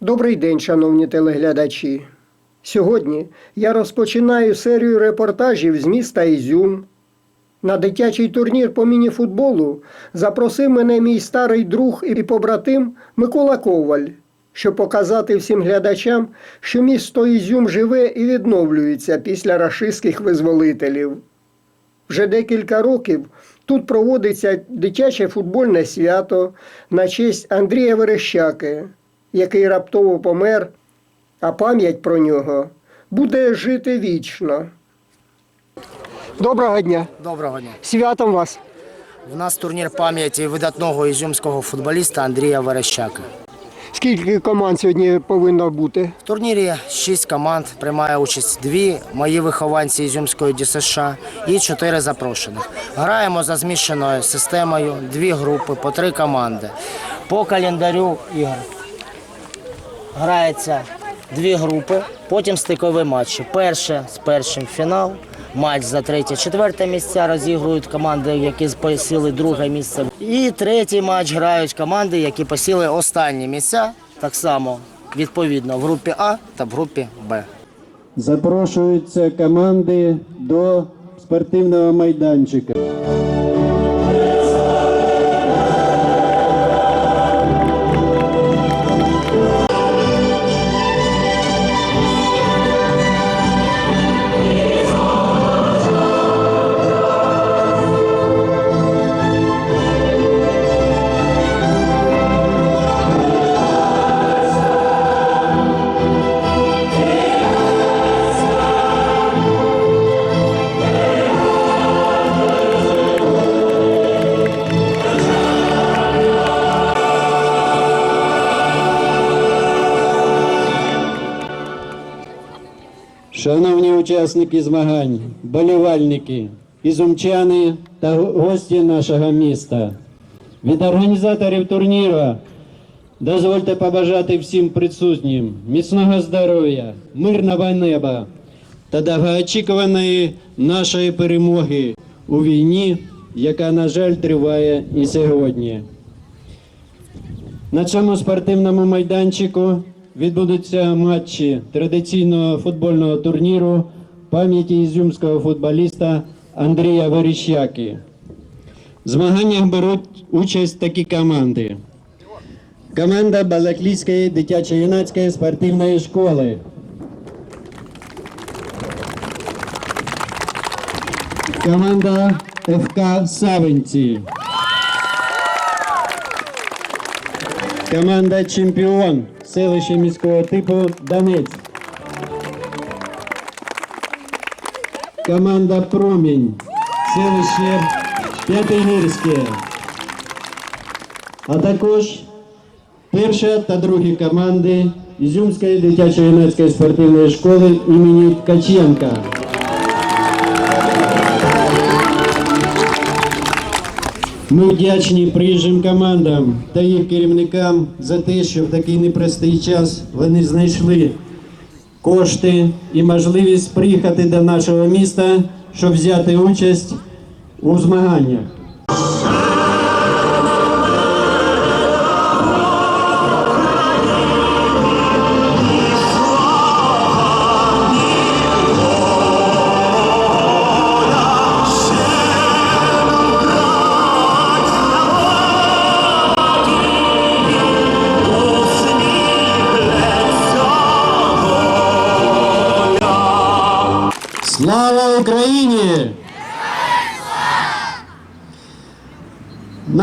Добрий день, шановні телеглядачі. Сьогодні я розпочинаю серію репортажів з міста Ізюм. На дитячий турнір по мініфутболу запросив мене мій старий друг і побратим Микола Коваль, щоб показати всім глядачам, що місто Ізюм живе і відновлюється після рашистських визволителів. Вже декілька років тут проводиться дитяче футбольне свято на честь Андрія Верещаки, який раптово помер, а пам'ять про нього буде жити вічно. Доброго дня! Доброго дня. Святом вас! В нас турнір пам'яті видатного ізюмського футболіста Андрія Верещака. Скільки команд сьогодні повинно бути? В турнірі шість команд приймає участь дві мої вихованці Ізюмської ДЮСШ і чотири запрошених. Граємо за змішаною системою, дві групи по три команди. По календарю ігор грається дві групи, потім стикові матчі. Перше з першим фінал. Матч за третє, четверте місця розігрують команди, які посіли друге місце. І третій матч грають команди, які посіли останні місця, так само відповідно в групі А та в групі Б. Запрошуються команди до спортивного майданчика. Учасники змагань, болівальники, ізумчани та гості нашого міста. Від організаторів турніру дозвольте побажати всім присутнім міцного здоров'я, мирного неба та довгоочікуваної нашої перемоги у війні, яка, на жаль, триває і сьогодні. На цьому спортивному майданчику відбудуться матчі традиційного футбольного турніру пам'яті ізюмського футболіста Андрія Верещаки. В змаганнях беруть участь такі команди. Команда Балаклійської дитячо-юнацької спортивної школи. Команда ФК Савинці. Команда Чемпіон селище міського типу Донець. Команда Промінь селище П'ятигірське. А також перша та другі команди Ізюмської дитячо-юнацької спортивної школи імені Ткаченка. Ми вдячні приїжджим командам та їх керівникам за те, що в такий непростий час вони знайшли кошти і можливість приїхати до нашого міста, щоб взяти участь у змаганнях.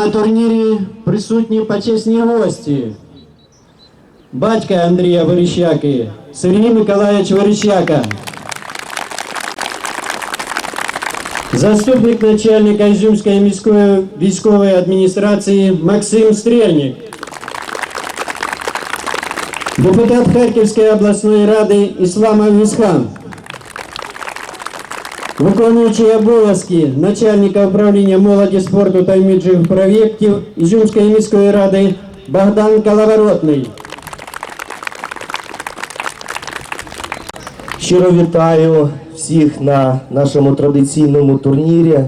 На турнірі присутні почесні гості. Батька Андрія Верещаки, Сергій Миколаївич Верещака. Заступник начальника Ізюмської міської військової адміністрації Максим Стрельник. Депутат Харківської обласної ради Ісламов Вісхан. Виконуючий обов'язки начальника управління молоді, спорту та іміджових проєктів Ізюмської міської ради Богдан Калаворотний. Щиро вітаю всіх на нашому традиційному турнірі.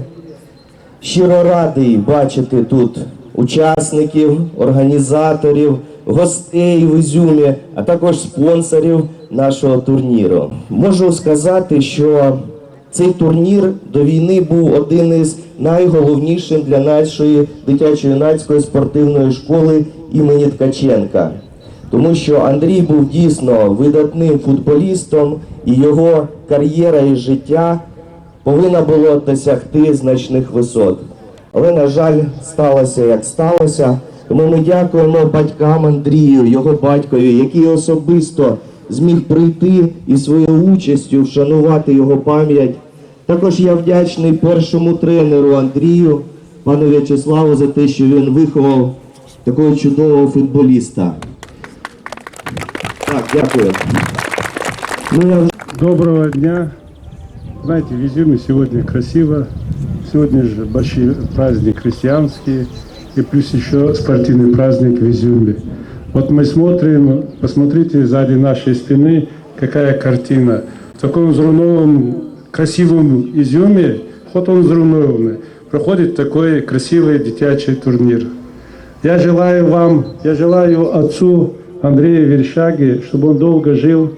Щиро радий бачити тут учасників, організаторів, гостей в Ізюмі, а також спонсорів нашого турніру. Можу сказати, що цей турнір до війни був один із найголовнішим для нашої дитячо-юнацької спортивної школи імені Ткаченка. Тому що Андрій був дійсно видатним футболістом, і його кар'єра і життя повинна було досягти значних висот. Але, на жаль, сталося як сталося. Тому ми дякуємо батькам Андрію, його батькові, який особисто зміг прийти і своєю участю вшанувати його пам'ять. Також я вдячний першому тренеру Андрію, пану В'ячеславу, за те, що він виховав такого чудового футболіста. Так, дякую. Ну, я вже Доброго дня. Знаете, в Изюме сегодня красиво. Сегодня же большой праздник христианский. И плюс еще спортивный праздник в Изюме. Вот мы смотрим, посмотрите сзади нашей спины, какая картина. В таком взрывном, красивом Изюме, вот он взрывной, проходит такой красивый детячий турнир. Я желаю вам, я желаю отцу Андрея Верещаги, чтобы он долго жил,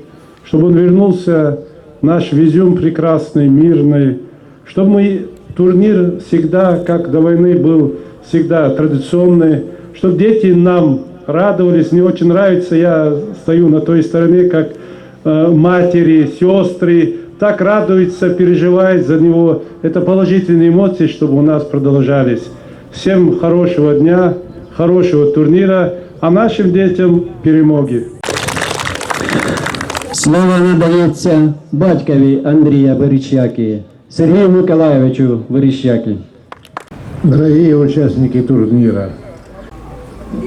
чтобы он вернулся в наш Визюм прекрасный, мирный, чтобы мы турнир всегда, как до войны был, всегда традиционный, чтобы дети нам радовались. Мне очень нравится, я стою на той стороне, как э, матери, сестры, так радуются, переживают за него. Это положительные эмоции, чтобы у нас продолжались. Всем хорошего дня, хорошего турнира, а нашим детям перемоги. Слово надається батькові Андрія Верещаки, Сергію Миколайовичу Верещаки. Дорогие участники турнира,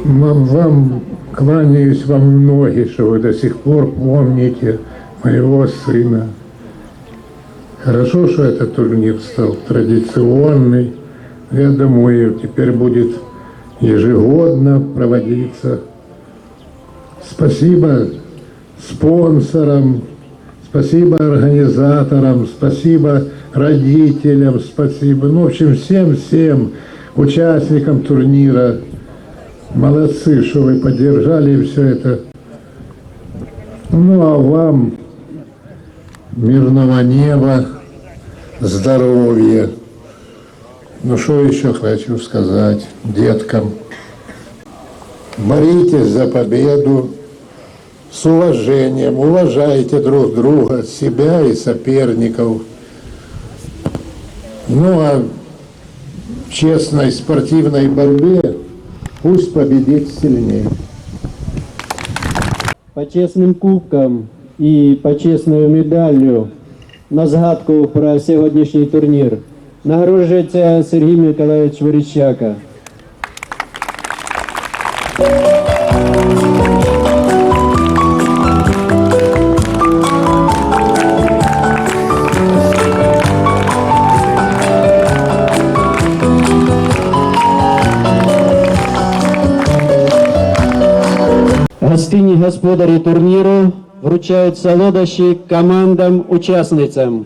вам, вам кланяюсь вам в ноги, что вы до сих пор помните моего сына. Хорошо, что этот турнир стал традиционный. Я думаю, теперь будет ежегодно проводиться. Спасибо спонсорам, спасибо организаторам, спасибо родителям, спасибо, ну, в общем, всем-всем участникам турнира. Молодцы, что вы поддержали все это. Ну, а вам мирного неба, здоровья. Ну, что еще хочу сказать деткам? Боритесь за победу, с уважением, уважайте друг друга, себя и соперников. Ну а в честной спортивной борьбе пусть победит сильнее. Почесним кубком і почесною медаллю на згадку про сьогоднішній турнір нагороджується Сергій Миколаївич Верещака. Гостинні господарі турніру вручають солодощі командам-учасницям.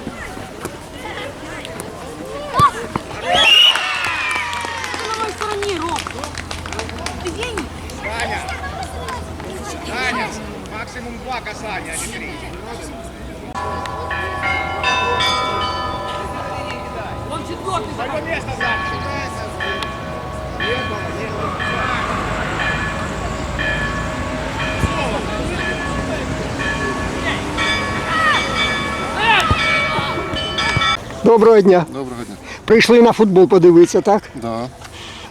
два касания, а не три. Свое место занял. Доброго дня. Доброго дня. Прийшли на футбол подивитися, так? Да,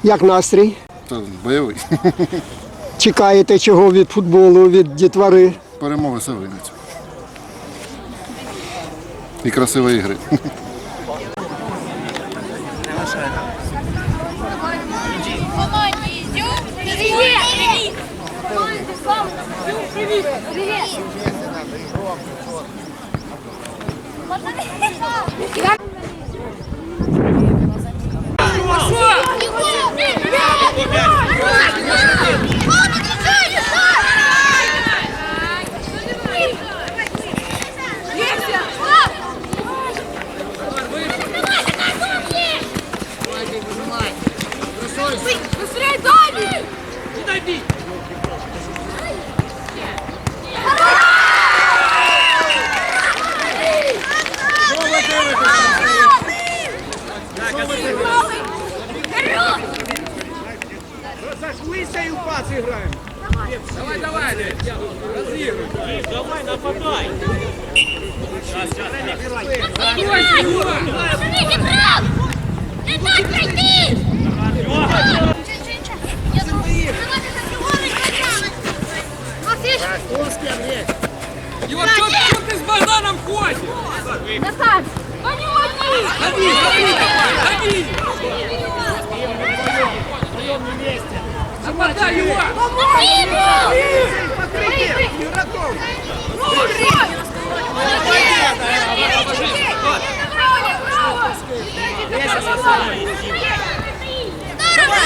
Як настрій? то бойовий. Чекаєте чого від футболу, від дітвори? Перемоги Савинець. І красивої гри. Команде идем. Привет. Привет. Бить! Зашлися и в пас играем. Давай, давай, разыгрывай. Давай, нападай. Смотрите, брат! Не дай пройти! Плоский, Андрей. Его что, что ты с Богданом ходишь? Да так, по нему одни. Ходи, ходи, ходи. Прием на месте. Нападай его. Помоги ему. Покрыли. Юраков. Ну, Здорово!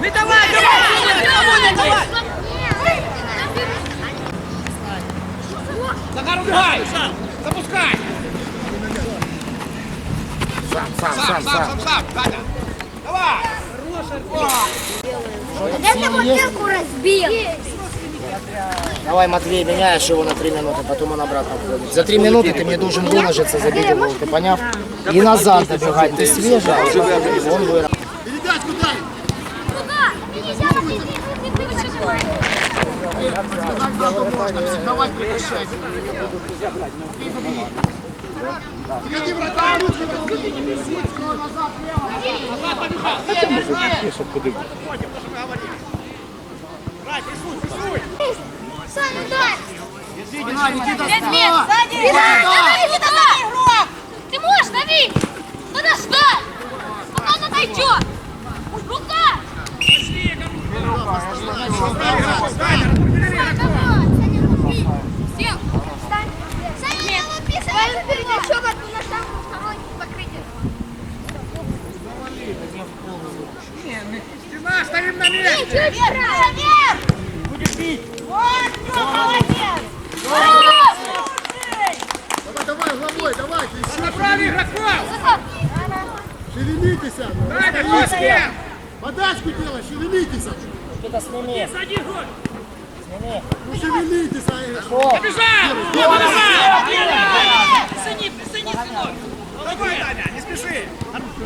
Не давай, давай! Давай, давай! Захар, убегай! Запускай! Сам, сам, сам, сам, сам, Даня! Давай! Я тебе бутылку разбил! Давай, Матвей, меняешь его на 3 минуты, потом он обратно входит. За 3 минуты ты мне должен выложиться, забить гол, ты понял? И назад добегать. Ты свежий, а уже он вырос. Куда? Нельзя, ты, ты, ты, ты, ты, ты, ты. Надо можно, психовать прекращать. Иди, врата, руки, руки, не бесить, назад, лево. Назад, помеха. Зачем мы же пишем, подымем? Потому что мы говорили. Брать, рисуй, рисуй. Саня, дай. Спина, Никита, спина. Сзади, давай, Никита, давай. Ты можешь, дави. Надо ждать. Пока он отойдет. Рука. Пошли, я говорю. Рука, я говорю. Стоим на месте! Чуть вверх! Будет бить! Вот, всё, молодец! Хорош! Давай, головой, давай, Направи игроков! шевелитесь, с кем? подачку делай, шевелитесь, Это сними. Сними. ну шевелитесь, Побежал! Побежал! Присоедини, присоедини, сынок! Давай, Даня, не спеши.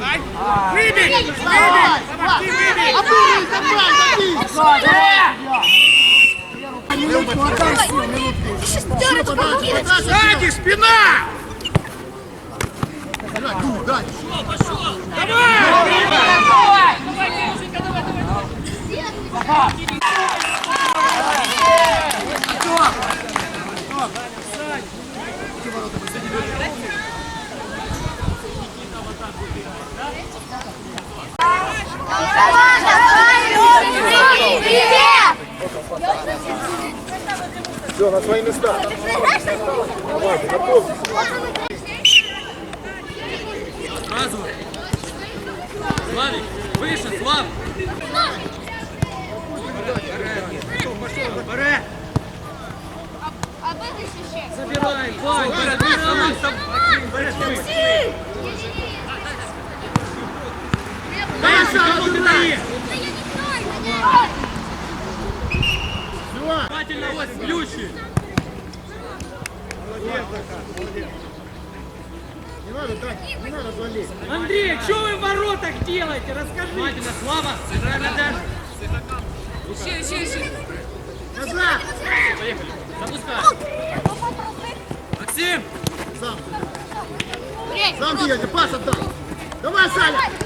Ай, выбей, выбей, ты выбей. А ты выбей, давай, Сзади, спина! Давай! Давай! Давай, давай, давай! Все, на свои места. Славик, выше, Слав! Забирай, Вань, Дальше, кому ты даешь? Да я не Внимательно, вот, ключи. Андрей, что вы в воротах делаете? Расскажи. Внимательно, Слава, сыграй на дальше. Еще, еще, еще. Назад. Поехали. Запускай. Максим. Сам бегай, пас отдай. Давай, Саня.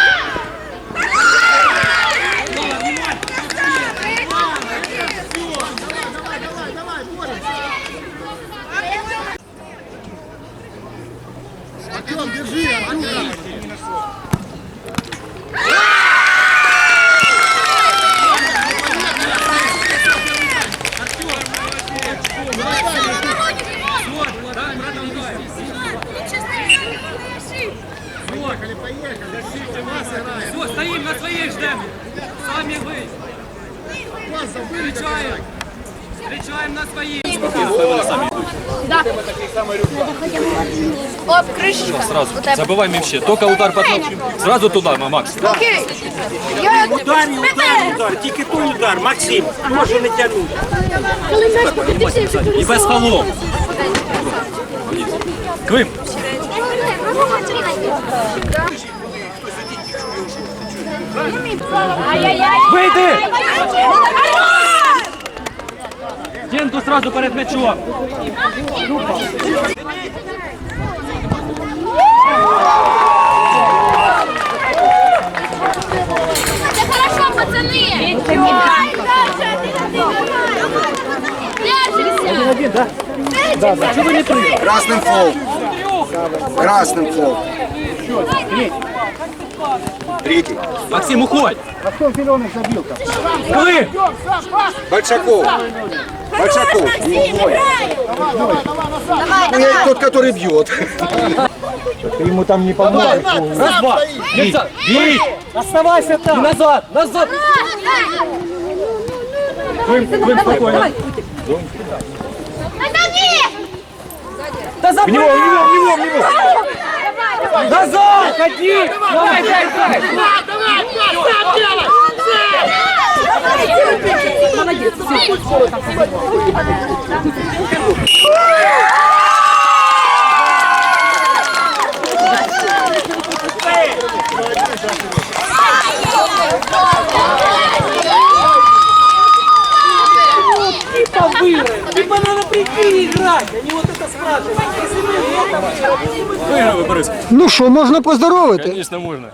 Забывай вообще. Только удар под ног. Сразу туда, Макс. Окей. Я Удар удар, удар, тільки той удар, Максим, може не тягнути. І без фолов. Клим. Вийди! Стінку сразу перед м'ячом. Це хорошо, пацани! Давай, Держися! Держися! Красним фол! Красним фол! Третий. Максим, уходь! А Ростов Зеленых забил там. Плы! Большаков. Большаков. Хорош, Максим, играй! Давай, давай, давай, назад! Давай, давай! Тот, который бьет. Ты ему там не поможешь. Раз, два. Назад. Оставайся там. Назад, назад. Дым, дым, спокойно. Да забрал! В него, в него, в него, в него! Назад! Ходи! Давай, давай, давай! Давай, давай, давай! Сам делай! Молодец, все, там. Типа надо прийти играть, а не вот это спрашивать. Если мы это Виграли, Борис. Ну що, можна поздоровити? Звісно, можна.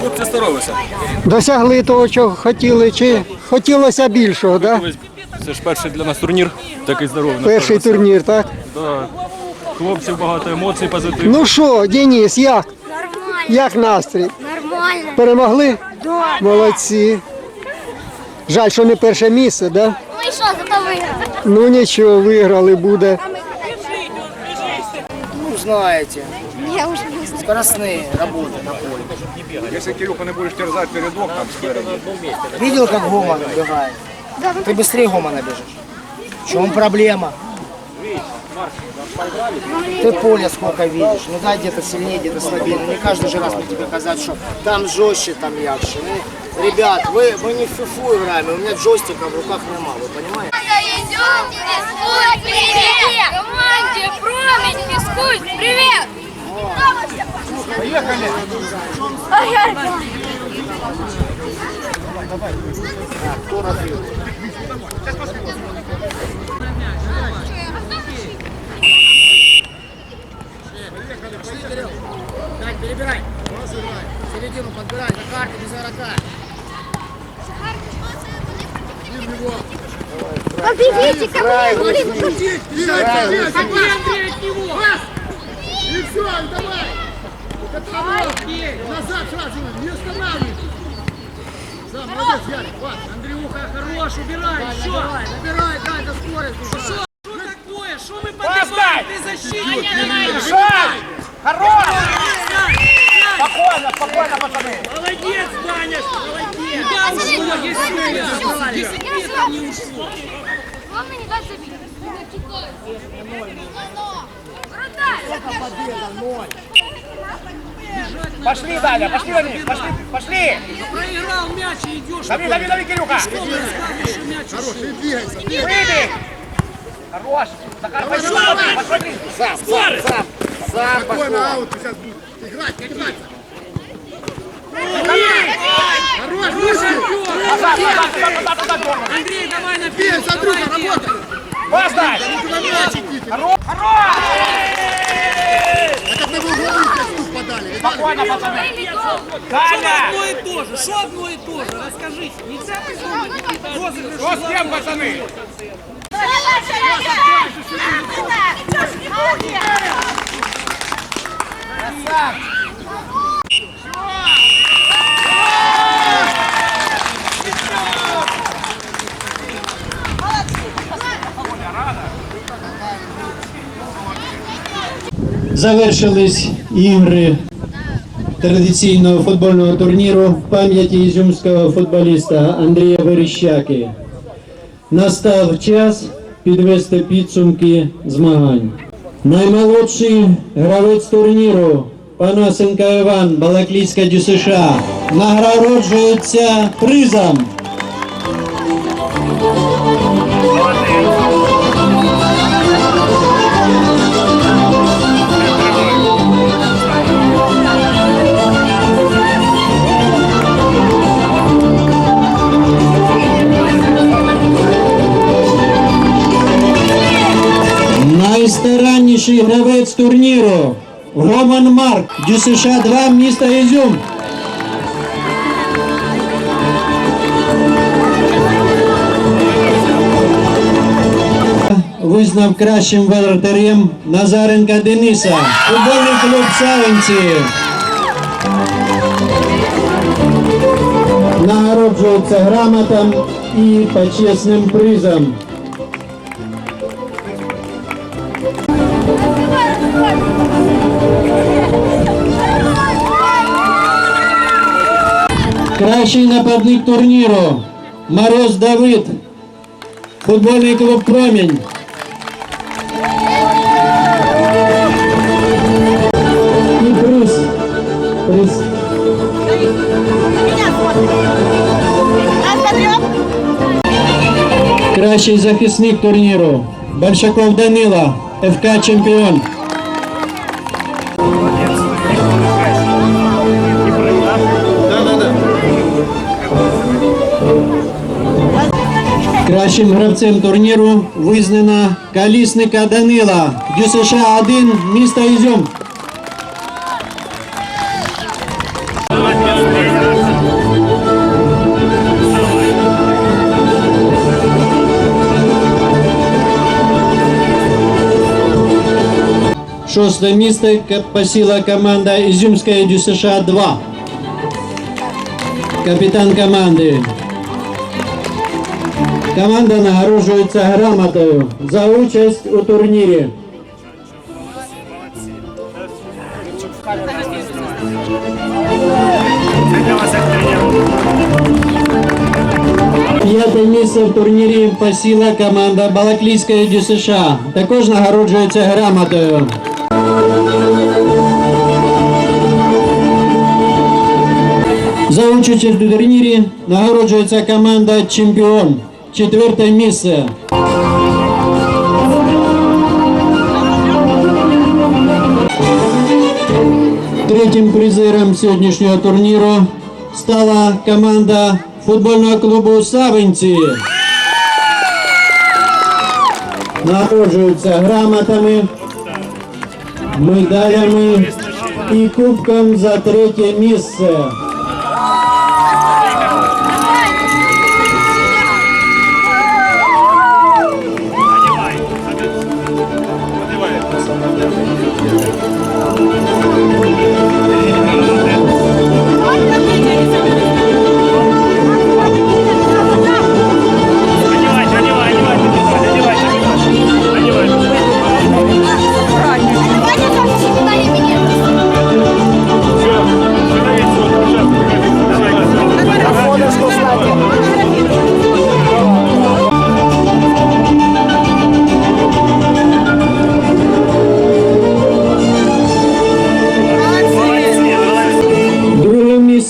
Хлопці старалися. Досягли того, чого хотіли, чи хотілося більшого, да? Це ж перший для нас турнір, такий здоровий. Перший турнір, так? Да. Хлопців багато емоцій, позитив. Ну що, Денис, як? Нормально. Як настрій? Нормально. Перемогли? Молодці. Жаль, що не перше місце, да? Ну і що, зато виграли. Ну нічого, виграли буде. Ну, знаете, Я уже не знаю. скоростные работы на поле. Если Кирюха не будешь терзать передок там спереди. Видел, как Гоман бегает? Ты быстрее Гомана бежишь. В чем проблема? Ты поле сколько видишь. Ну да, где-то сильнее, где-то слабее. Но не каждый же раз мне тебе казать, что там жестче, там мягче. Ну, ребят, вы, мы не в фифу играем, и у меня джойстика в руках нема, вы понимаете? Идем, физкульт, привет! Команде Промень, физкульт, привет! Поехали! Кто развел? Сейчас посмотрим. Пошли, Кирилл. Так, перебирай. Середину подбирай. Захарка, без игрока. Побегите ко мне, блин! Бежите, бежите! Отбей, Андрей, от него! Пас! И все, давай! Назад сразу, не останавливай! Да, молодец, Ярик, ладно. Андрюха, хорош, убирай, все. Набирай, набирай, дай, до скорости. Что, что такое? Что мы подбиваем? Ты защитник. Шаг! Хорош! Спокойно, спокойно, пацаны. Молодец, Даня, молодец. Да, ушло, если Если нет, не ушло. Главное, не дать забить. Крутой! Крутой! Крутой! Ноль! Пошли, Даня, пошли, Даня, пошли, пошли. Проиграл мяч и идешь. Дави, дави, дави, Кирюха. Хороший, двигайся. Выбей. Хорош. Захар, пошли, посмотри. Сам, сам, сам. Сам пошел. аут сейчас будет. Играть, играть. Хорош, Назад, назад, туда, туда, туда, туда. Андрей, давай на Бей, за друга, работай. Идите. Хорош. Хорош. Как на угловые сейчас тут подали. видали? Спокойно, пацаны. Что Даня. одно и то же? Что одно и то же? Расскажите. Нельзя придумать какие-то розыгрыши. Что с кем, пацаны? Завершились ігри традиційного футбольного турніру в пам'яті ізюмського футболіста Андрія Верещаки. Настав час підвести підсумки змагань. Наймолодший гравець турніру Панасенко Іван, Балаклійська ДЮСШ, нагороджується призом. Найстаранніший гравець турніру Роман Марк, ДЮСШ 2, місто Ізюм. Визнав кращим воротарем Назаренка Дениса. Футбольний клуб Савинці. Нагороджується грамотом і почесним призом. Кращий нападник турніру Мороз Давид. Футбольний клуб Промінь. І приз. Приз. Кращий захисник турніру. Большаков Данила. ФК Чемпіон. Кращим гравцем турніру визнана Калісника Данила. ДЮСШ 1, місто Ізюм. Шосте місце посіла команда Ізюмська ДЮСШ 2. Капітан команди. Команда нагороджується грамотою за участь у турнірі. П'яте місце в турнірі посіла команда Балаклійської ДЮСШ. Також нагороджується грамотою. За участь у турнірі нагороджується команда Чемпіон. Четверте місце. Третім призером сьогоднішнього турніру стала команда футбольного клубу Савинці. Нагороджуються грамотами, медалями і кубком за третє місце.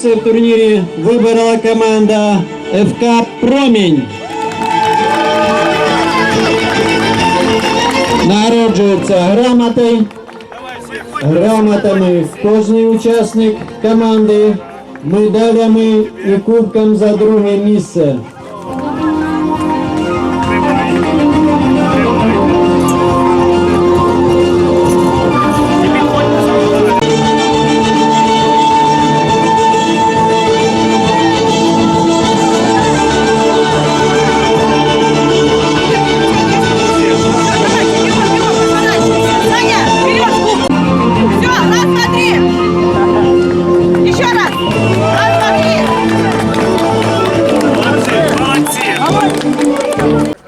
Турнірі вибрала команда ФК Промінь. Народжуються грамоти. Грамотами кожний учасник команди, медалями і кубком за друге місце.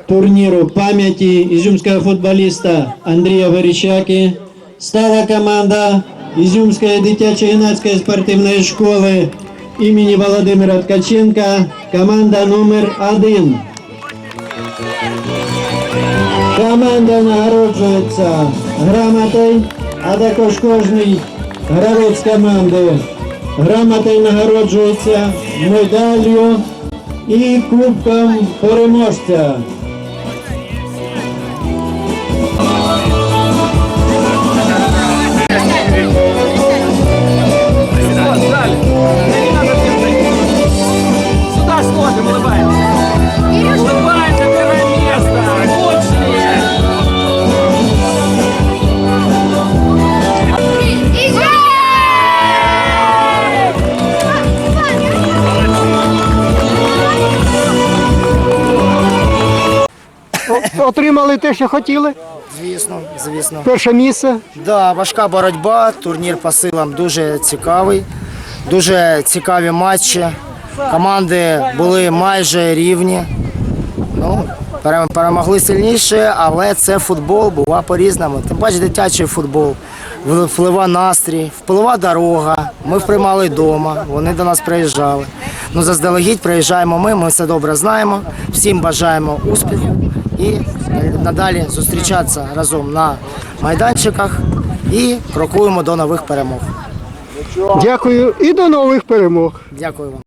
Турніру пам'яті ізюмського футболіста Андрія Верещаки стала команда Ізюмської дитячо-юнацької спортивної школи імені Володимира Ткаченка, команда номер 1 Команда нагороджується грамотою, а також кожний гравець команди. Грамотою нагороджується медаллю і кубком переможця. Thank you. Отримали те, що хотіли. Звісно, звісно. Перше місце. Да, важка боротьба, турнір по силам дуже цікавий, дуже цікаві матчі. Команди були майже рівні. Ну, перемогли сильніше, але це футбол, бува по-різному. Тим паче дитячий футбол, вплива настрій, вплива дорога. Ми приймали вдома, вони до нас приїжджали. Ну, заздалегідь приїжджаємо ми, ми все добре знаємо. Всім бажаємо успіху і надалі зустрічатися разом на майданчиках і крокуємо до нових перемог. Дякую і до нових перемог. Дякую вам.